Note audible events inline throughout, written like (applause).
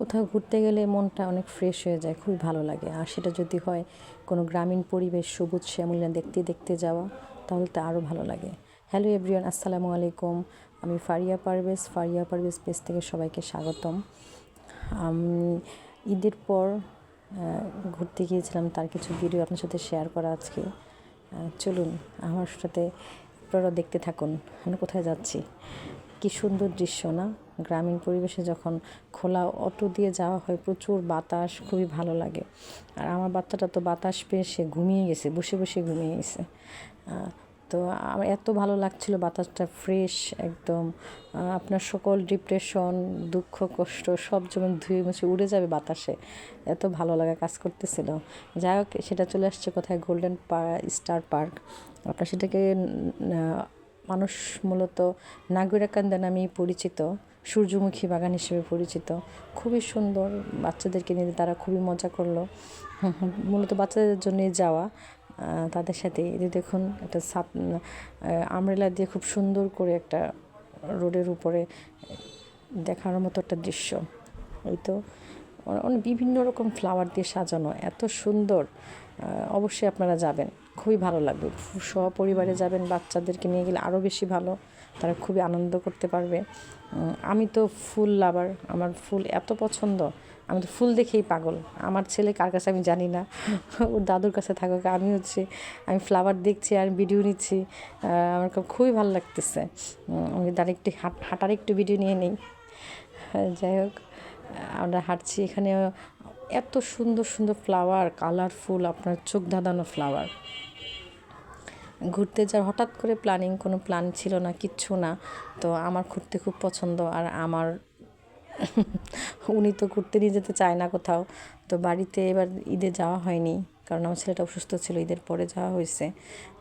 কোথাও ঘুরতে গেলে মনটা অনেক ফ্রেশ হয়ে যায়, খুবই ভালো লাগে। আর সেটা যদি হয় কোনো গ্রামীণ পরিবেশ, সবুজ শ্যামলিনা দেখতে দেখতে যাওয়া, তাহলে তো আরও ভালো লাগে। হ্যালো এভরিওয়ান আসসালামু আলাইকুম। আমি ফারিয়া পারভেজ ফারিয়া পারভেজ পেজ থেকে সবাইকে স্বাগতম। আমি, ঈদের পর ঘুরতে গিয়েছিলাম, তার কিছু ভিডিও আপনার সাথে শেয়ার করা আজকে। চলুন, আমার সাথে আপনারা দেখতে থাকুন, আমি কোথায় যাচ্ছি। কি সুন্দর দৃশ্য না? গ্রামীণ পরিবেশে যখন খোলা অটো দিয়ে যাওয়া হয়, প্রচুর বাতাস, খুবই ভালো লাগে। আর আমার বাচ্চাটা তো বাতাস পেয়ে সে ঘুমিয়ে গেছে, বসে বসে ঘুমিয়ে গেছে। তো আমার এত ভালো লাগছিল বাতাসটা ফ্রেশ একদম। আপনার সকল ডিপ্রেশন, দুঃখ, কষ্ট সব যেমন ধুয়ে মুছে উড়ে যাবে বাতাসে, এত ভালো লাগা কাজ করতেছিল। যাই হোক, সেটা চলে আসছে কোথায়? গোল্ডেন স্টার পার্ক আপনার সেটাকে মানুষ মূলত নাগরিকান্দা নামেই পরিচিত, সূর্যমুখী বাগান হিসেবে পরিচিত। খুবই সুন্দর বাচ্চাদেরকে নিয়ে তারা খুবই মজা করল। মূলত বাচ্চাদের জন্যে যাওয়া তাদের সাথে। এই যে দেখুন, একটা সাপ আমরেলা দিয়ে খুব সুন্দর করে একটা রোডের উপরে দেখার মতো একটা দৃশ্য। এই তো বিভিন্ন রকম ফ্লাওয়ার দিয়ে সাজানো, এত সুন্দর। অবশ্যই আপনারা যাবেন। খুবই ভালো লাগবে। সপরিবারে যাবেন, বাচ্চাদেরকে নিয়ে গেলে আরও বেশি ভালো। তারা খুবই আনন্দ করতে পারবে। আমি তো ফুল লাভার। আমার ফুল এত পছন্দ। আমি তো ফুল দেখেই পাগল। আমার ছেলে কার কাছে আমি জানি না। (laughs) ওর দাদুর কাছে থাকুক, আমি হচ্ছে, আমি ফ্লাওয়ার দেখছি আর ভিডিও নিচ্ছি। আমার খুব- খুবই ভালো লাগতেছে। আমি তার একটু হাঁট হাঁটার একটু ভিডিও নিয়ে নিই। যাই হোক, আমরা হাঁটছি। এখানে এত সুন্দর সুন্দর ফ্লাওয়ার কালারফুল আপনার চোখ ধাঁধানো ফ্লাওয়ার ঘুরতে যাওয়ার, হঠাৎ করে প্ল্যানিং কোনো প্ল্যান ছিল না, কিচ্ছু না। তো আমার ঘুরতে খুব পছন্দ, আর আমার (laughs) উনি তো ঘুরতে নিয়ে যেতে চায় না কোথাও। তো বাড়িতে এবার ঈদে যাওয়া হয়নি, কারণ আমার ছেলেটা অসুস্থ ছিল, ঈদের পরে যাওয়া হয়েছে।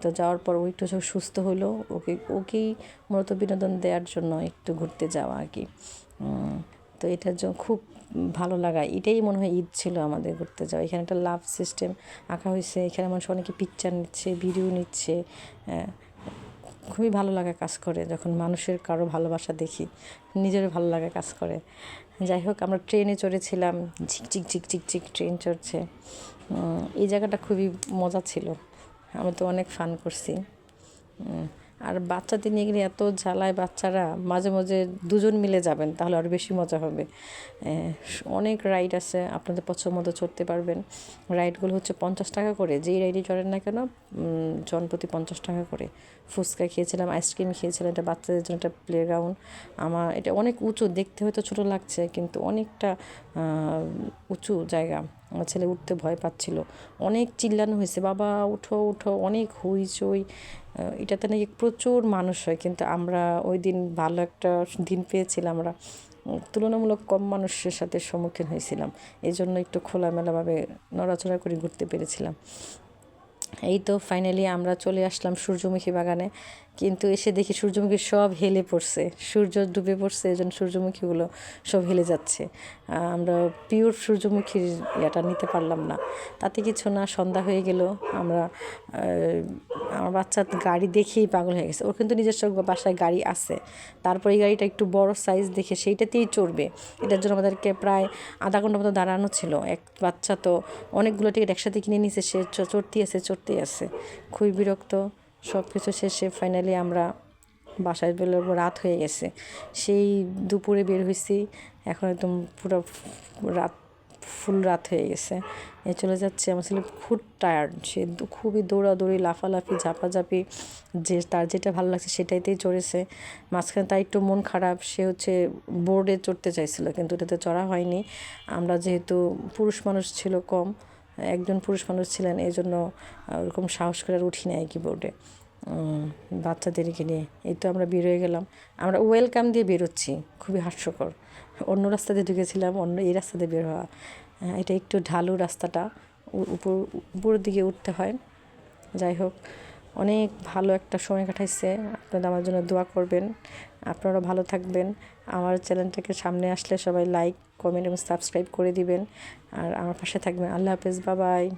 তো যাওয়ার পর ও একটু যখন সুস্থ হলো ওকে ওকেই মূলত বিনোদন দেওয়ার জন্য একটু ঘুরতে যাওয়া আর কি। তো এটার জন্য খুব ভালো লাগা। এটাই মনে হয় ঈদ ছিল আমাদের ঘুরতে যাওয়া। এখানে একটা লাভ সিস্টেম আঁকা হয়েছে। এখানে মানুষ অনেকে পিকচার নিচ্ছে ভিডিও নিচ্ছে। আহ, খুবই ভালো লাগা কাজ করে যখন মানুষের কারও ভালোবাসা দেখি। নিজেরও ভালো লাগা কাজ করে। যাই হোক আমরা ট্রেনে চড়েছিলাম। ঝিকঝিক ঝিকঝিক ঝিক ট্রেন চড়ছে। এই জায়গাটা খুবই মজা ছিল। আমরা তো অনেক ফান করছি। আর বাচ্চাদের নিয়ে গেলে এত জ্বালায় বাচ্চারা, মাঝে মাঝে দুজন মিলে যাবেন, তাহলে আরও বেশি মজা হবে। অনেক রাইড আছে, আপনাদের পছন্দ মতো চড়তে পারবেন। রাইডগুলো হচ্ছে পঞ্চাশ টাকা করে, যেই রাইডে চড়েন না কেন জন প্রতি পঞ্চাশ টাকা করে। ফুচকা খেয়েছিলাম আইসক্রিম খেয়েছিলাম, এটা বাচ্চাদের জন্য একটা প্লে গ্রাউন্ড আমার, এটা অনেক উঁচু, দেখতে হয়তো ছোটো লাগছে, কিন্তু অনেকটা উঁচু জায়গা। আমার ছেলে উঠতে ভয় পাচ্ছিল। অনেক চিল্লানো হয়েছে, বাবা, উঠো উঠো। অনেক হইচই এটাতে নাকি প্রচুর মানুষ হয়, কিন্তু আমরা ওই দিন ভালো একটা দিন পেয়েছিলাম আমরা। তুলনামূলক কম মানুষের সাথে সম্মুখীন হয়েছিলাম। এই জন্য একটু খোলামেলাভাবে নড়াচড়া করে ঘুরতে পেরেছিলাম। এই তো ফাইনালি আমরা চলে আসলাম সূর্যমুখী বাগানে। কিন্তু এসে দেখি সূর্যমুখী সব হেলে পড়ছে। সূর্য ডুবে পড়ছে, এই জন্য সূর্যমুখীগুলো সব হেলে যাচ্ছে। আমরা পিওর সূর্যমুখীর ইয়েটা নিতে পারলাম না। তাতে কিছু না, সন্ধ্যা হয়ে গেল, আমরা আমার বাচ্চা গাড়ি দেখেই পাগল হয়ে গেছে। ওর কিন্তু নিজস্ব বাসায় গাড়ি আছে। তারপরে এই গাড়িটা একটু বড় সাইজ দেখে সেইটাতেই চড়বে। এটার জন্য আমাদেরকে প্রায় আধা ঘণ্টা মতো দাঁড়ানো ছিল। এক বাচ্চা তো অনেকগুলো টিকিট একসাথে কিনে নিয়েছে সে চড়তেই আছে চড়তেই আছে। খুবই বিরক্ত। সব কিছু শেষে ফাইনালি আমরা বাসায় বেরোলে রাত হয়ে গেছে। সেই দুপুরে বের হয়েছি এখন একদম পুরো রাত, ফুল রাত হয়ে গেছে। এ চলে যাচ্ছে, আমার ছেলে খুব টায়ার্ড সে খুবই দৌড়াদৌড়ি, লাফালাফি, ঝাপাঝাপি, যে তার যেটা ভালো লাগছে সেটাইতেই চড়েছে। মাঝখানে তার একটু মন খারাপ, সে হচ্ছে বোর্ডে চড়তে চাইছিল, কিন্তু এটাতে চড়া হয়নি। আমরা যেহেতু পুরুষ মানুষ ছিল কম একজন পুরুষ মানুষ ছিলেন এই জন্য ওরকম সাহস করে আর উঠি নাই কি বোর্ডে বাচ্চাদেরকে নিয়ে। এই তো আমরা বের হয়ে গেলাম। আমরা ওয়েলকাম দিয়ে বেরোচ্ছি। খুবই হাস্যকর। অন্য রাস্তা দিয়ে ঢুকেছিলাম অন্য এই রাস্তা দিয়ে বের হওয়া। আহ, এটা একটু ঢালু রাস্তাটা। উপর উপরের দিকে উঠতে হয়। যাই হোক। অনেক ভালো একটা সময় কাটাইছে। আপনারা আমার জন্য দোয়া করবেন। আপনারা ভালো থাকবেন। আমার চ্যানেলটাকে সামনে আসলে সবাই লাইক কমেন্ট এবং সাবস্ক্রাইব করে দিবেন। আর আমার পাশে থাকবেন। আল্লাহ হাফেজ। বাবাই